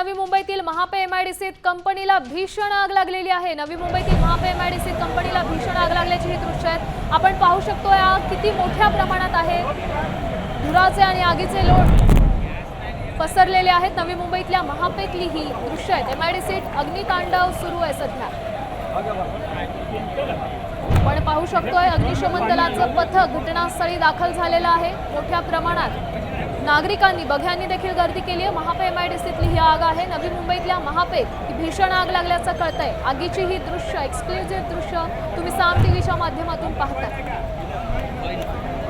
नवी मुंबईतील महापेएमआयडीसीत कंपनीला भीषण आग लागलेली आहे. नवी मुंबईतील महापेएमआयडीसीत कंपनीला भीषण आग लागल्याची ही दृश्य आहेत. आपण पाहू शकतो या आग किती मोठ्या प्रमाणात आहे. धुराचे आणि आगीचे लोट पसरलेले आहेत. नवी मुंबईतल्या महापेतली ही दृश्य आहेत. एमआयडीसीत अग्नितांडव सुरू आहे सध्या. आपण पाहू शकतोय अग्निशमन दलाचं पथक घटनास्थळी दाखल झालेलं आहे. मोठ्या प्रमाणात नागरिकांनी बघ्यांनी देखील गर्दी केली आहे. महापे एमआयडीसीतली ही आग आहे. नवी मुंबईतल्या महापे ही भीषण आग लागल्याचं कळतंय. आगीची ही दृश्य एक्सक्लुझिव्ह दृश्य तुम्ही साम टीव्हीच्या माध्यमातून पाहता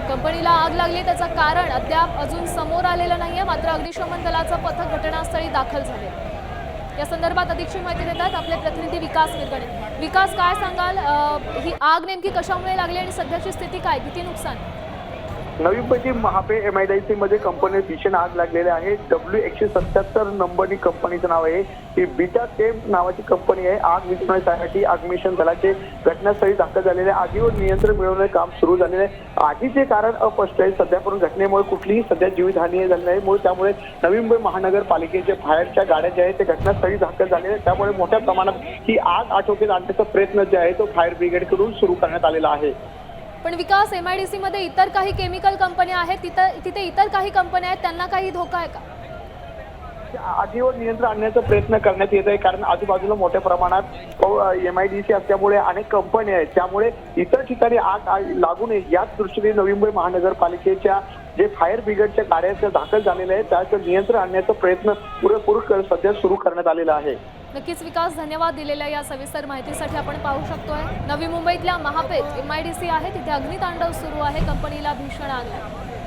कंपनीला आग लागली त्याचं कारण अद्याप अजून समोर आलेलं नाहीये. मात्र अग्निशमन दलाचं पथक घटनास्थळी दाखल झाले या संदर्भात अधिकची माहिती देतात आपले प्रतिनिधी विकास विरगणे विकास काय सांगाल? ही आग नेमकी कशामुळे लागली आणि सध्याची स्थिती काय? किती नुकसान? नवी मुंबईतील Mahape M I D C मध्ये कंपनी भीषण आग लागलेली आहे. डब्ल्यू एकशे सत्याहत्तर नंबरनी कंपनीचं नाव आहे. ही बीटा केम नावाची कंपनी आहे. आग विझवण्यासाठी अग्निशन दलाचे घटनास्थळी दाखल झालेले आहे. आगीवर नियंत्रण मिळवण्याचे काम सुरू झालेले आहे. आगीचे कारण अस्पष्ट आहे. सध्या करून घटनेमुळे कुठलीही सध्या जीवितहानी झाली नाही. मुळे त्यामुळे नवी मुंबई महानगरपालिकेचे फायरच्या गाड्या ज्या आहेत ते घटनास्थळी दाखल झालेल्या आहेत. त्यामुळे मोठ्या प्रमाणात ही आग आटोक्यात आणण्याचा प्रयत्न जे आहे तो फायर ब्रिगेडकडून सुरू करण्यात आलेला आहे. पण विकास एम आय डी मध्ये इतर काही केमिकल कंपन्या आहेत तिथं तिथे इतर काही कंपन्या आहेत त्यांना काही धोका आहे का? आगीवर नियंत्रण आणण्याचा प्रयत्न करण्यात येत आहे कारण आजूबाजूला मोठ्या प्रमाणात एम आय डी सी असल्यामुळे अनेक कंपन्या आहेत त्यामुळे इतर ठिकाणी आग लागू नये याच दृष्टीने नवी मुंबई महानगरपालिकेच्या जे फायर ब्रिगेडच्या गाड्या दाखल झालेलं आहेत त्याचं नियंत्रण आणण्याचा प्रयत्न पुरेपूर सध्या सुरू करण्यात आलेला आहे. नक्कीच विकास धन्यवाद दिलेल्या या सविस्तर माहितीसाठी आपण पाहू शकतोय. नवी मुंबईतल्या महापेत सी आहे. तिथे अग्नितांडव सुरू आहे. कंपनीला भीषण आग. लागली